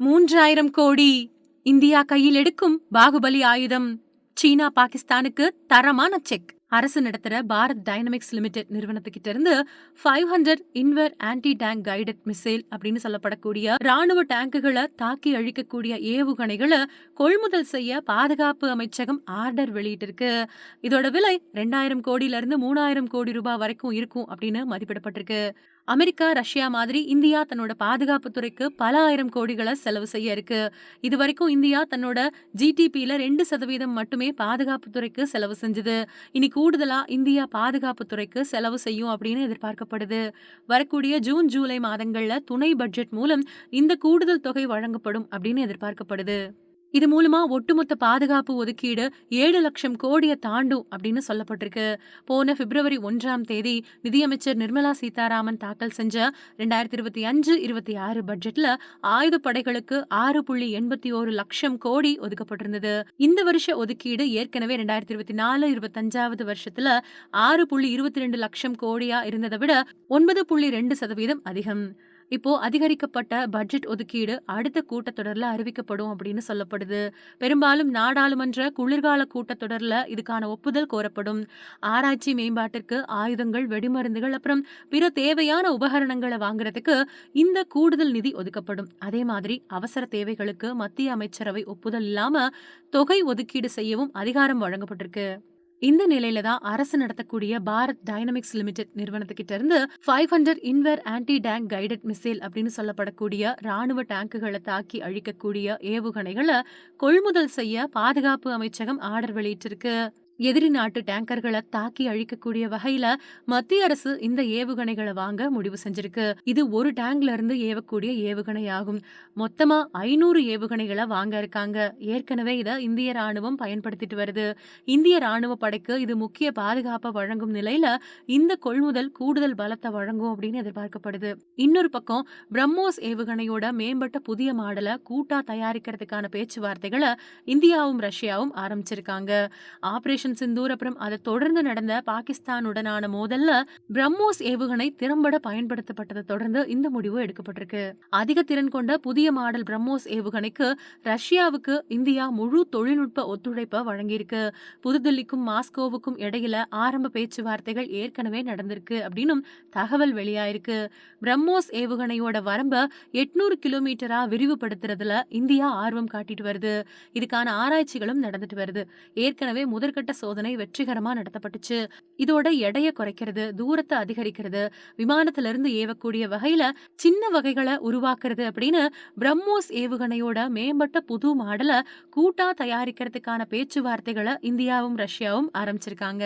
மூன்றாயிரம் கோடி இந்தியா கையில் எடுக்கும் பாகுபலி ஆயுதம் சீனா பாகிஸ்தானுக்கு தரமான செக். அரசு நடத்துகிற பாரத் டைனமிக்ஸ் லிமிடெட் நிறுவனத்துக்கிட்ட இருந்து five hundred Invar anti tank guided missile அப்படின்னு சொல்லப்படக்கூடிய ராணுவ டேங்குகளை தாக்கி அழிக்கக்கூடிய ஏவுகணைகளை கொள்முதல் செய்ய பாதுகாப்பு அமைச்சகம் ஆர்டர் வெளியிட்டிருக்கு. இதோட விலை ரெண்டாயிரம் கோடியிலிருந்து மூணாயிரம் கோடி ரூபாய் வரைக்கும் இருக்கும் அப்படின்னு மதிப்பிடப்பட்டிருக்கு. அமெரிக்கா ரஷ்யா மாதிரி இந்தியா தன்னோட பாதுகாப்பு துறைக்கு பல ஆயிரம் கோடிகளை செலவு செய்ய இருக்கு. இது வரைக்கும் இந்தியா தன்னோட ஜிடிபியில ரெண்டு சதவீதம் மட்டுமே பாதுகாப்பு துறைக்கு செலவு செஞ்சது. இனி கூடுதலா இந்தியா பாதுகாப்பு துறைக்கு செலவு செய்யும் அப்படின்னு எதிர்பார்க்கப்படுது. வரக்கூடிய ஜூன் ஜூலை மாதங்கள்ல துணை பட்ஜெட் மூலம் இந்த கூடுதல் தொகை வழங்கப்படும் அப்படின்னு எதிர்பார்க்கப்படுது. இது மூலமா ஒட்டுமொத்த பாதுகாப்பு ஒதுக்கீடு ஏழு லட்சம் கோடியை தாண்டும் அப்படின்னு சொல்லப்பட்டிருக்கு. போன பிப்ரவரி ஒன்றாம் தேதி நிதியமைச்சர் நிர்மலா சீதாராமன் தாக்கல் செஞ்ச ரெண்டாயிரத்தி இருபத்தி அஞ்சு இருபத்தி ஆறு பட்ஜெட்ல ஆயுத படைகளுக்கு ஆறு புள்ளி எண்பத்தி ஒரு லட்சம் கோடி ஒதுக்கப்பட்டிருந்தது. இந்த வருஷ ஒதுக்கீடு ஏற்கனவே ரெண்டாயிரத்தி இருபத்தி நாலு இருபத்தஞ்சாவது வருஷத்துல ஆறு புள்ளி இருபத்தி ரெண்டு லட்சம் கோடியா இருந்ததை விட ஒன்பது புள்ளி ரெண்டு சதவீதம் அதிகம். இப்போ அதிகரிக்கப்பட்ட பட்ஜெட் ஒதுக்கீடு அடுத்த கூட்டத்தொடரில் அறிவிக்கப்படும் அப்படின்னு சொல்லப்படுது. பெரும்பாலும் நாடாளுமன்ற குளிர்கால கூட்டத்தொடரில் இதுக்கான ஒப்புதல் கோரப்படும். ஆராய்ச்சி மேம்பாட்டிற்கு ஆயுதங்கள் வெடிமருந்துகள் அப்புறம் பிற தேவையான உபகரணங்களை வாங்குறதுக்கு இந்த கூடுதல் நிதி ஒதுக்கப்படும். அதே மாதிரி அவசர தேவைகளுக்கு மத்திய அமைச்சரவை ஒப்புதல் இல்லாம தொகை ஒதுக்கீடு செய்யவும் அதிகாரம் வழங்கப்பட்டிருக்கு. இந்த நிலையில தான் அரசு நடத்தக்கூடிய பாரத் டைனமிக்ஸ் லிமிடெட் நிறுவனத்துக்கிட்ட இருந்து five hundred Invar anti tank guided missile அப்படின்னு சொல்லப்படக்கூடிய ராணுவ டேங்குகளை தாக்கி அழிக்கக்கூடிய ஏவுகணைகளை கொள்முதல் செய்ய பாதுகாப்பு அமைச்சகம் ஆர்டர் வெளியிட்டிருக்கு. எதிரி நாட்டு டேங்கர்களை தாக்கி அழிக்கக்கூடிய வகையில மத்திய அரசு இந்த ஏவுகணைகளை வாங்க முடிவு செஞ்சிருக்கு. இது ஒரு டேங்க்ல இருந்து ஏவக்கூடிய ஏவுகணை ஆகும் மொத்தமா ஐநூறு ஏவுகணைகளை வாங்க இருக்காங்க. ஏற்கனவே இதை இந்திய ராணுவம் பயன்படுத்திட்டு வருது. இந்திய ராணுவ படைக்கு இது முக்கிய பாதுகாப்பை வழங்கும் நிலையில இந்த கொள்முதல் கூடுதல் பலத்தை வழங்கும் அப்படின்னு எதிர்பார்க்கப்படுது. இன்னொரு பக்கம் பிரம்மோஸ் ஏவுகணையோட மேம்பட்ட புதிய மாடலை கூட்டா தயாரிக்கிறதுக்கான பேச்சுவார்த்தைகளை இந்தியாவும் ரஷ்யாவும் ஆரம்பிச்சிருக்காங்க. ஆபரேஷன் ஆபரேஷன் சிந்தூர் அப்புறம் அதை தொடர்ந்து நடந்த பாகிஸ்தானுடனான மோதல்ல பிரம்மோஸ் ஏவுகணை திறம்பட பயன்படுத்தப்பட்டதை தொடர்ந்து இந்த முடிவு எடுக்கப்பட்டிருக்கு. அதிக திறன் கொண்ட புதிய மாடல் பிரம்மோஸ் ஏவுகணைக்கு ரஷ்யாவுக்கு இந்தியா முழு தொழில்நுட்ப ஒத்துழைப்பை வழங்கியிருக்கு. புதுதில்லிக்கும் மாஸ்கோவுக்கும் இடையில ஆரம்ப பேச்சுவார்த்தைகள் ஏற்கனவே நடந்திருக்கு அப்படின்னு தகவல் வெளியாயிருக்கு. பிரம்மோஸ் ஏவுகணையோட வரம்ப எட்நூறு கிலோமீட்டரா விரிவுபடுத்துறதுல இந்தியா ஆர்வம் காட்டிட்டு வருது. இதுக்கான ஆராய்ச்சிகளும் நடந்துட்டு வருது. ஏற்கனவே முதற்கட்ட சோதனை வெற்றிகரமா நடத்தப்பட்டுச்சு. இதோட எடையை குறைக்கிறது தூரத்தை அதிகரிக்கிறது விமானத்துல இருந்து ஏவக்கூடிய வகையில சின்ன வகைகளை உருவாக்குறது அப்படின்னு பிரம்மோஸ் ஏவுகணையோட மேம்பட்ட புது மாடலை கூட்டா தயாரிக்கிறதுக்கான பேச்சுவார்த்தைகளை இந்தியாவும் ரஷ்யாவும் ஆரம்பிச்சிருக்காங்க.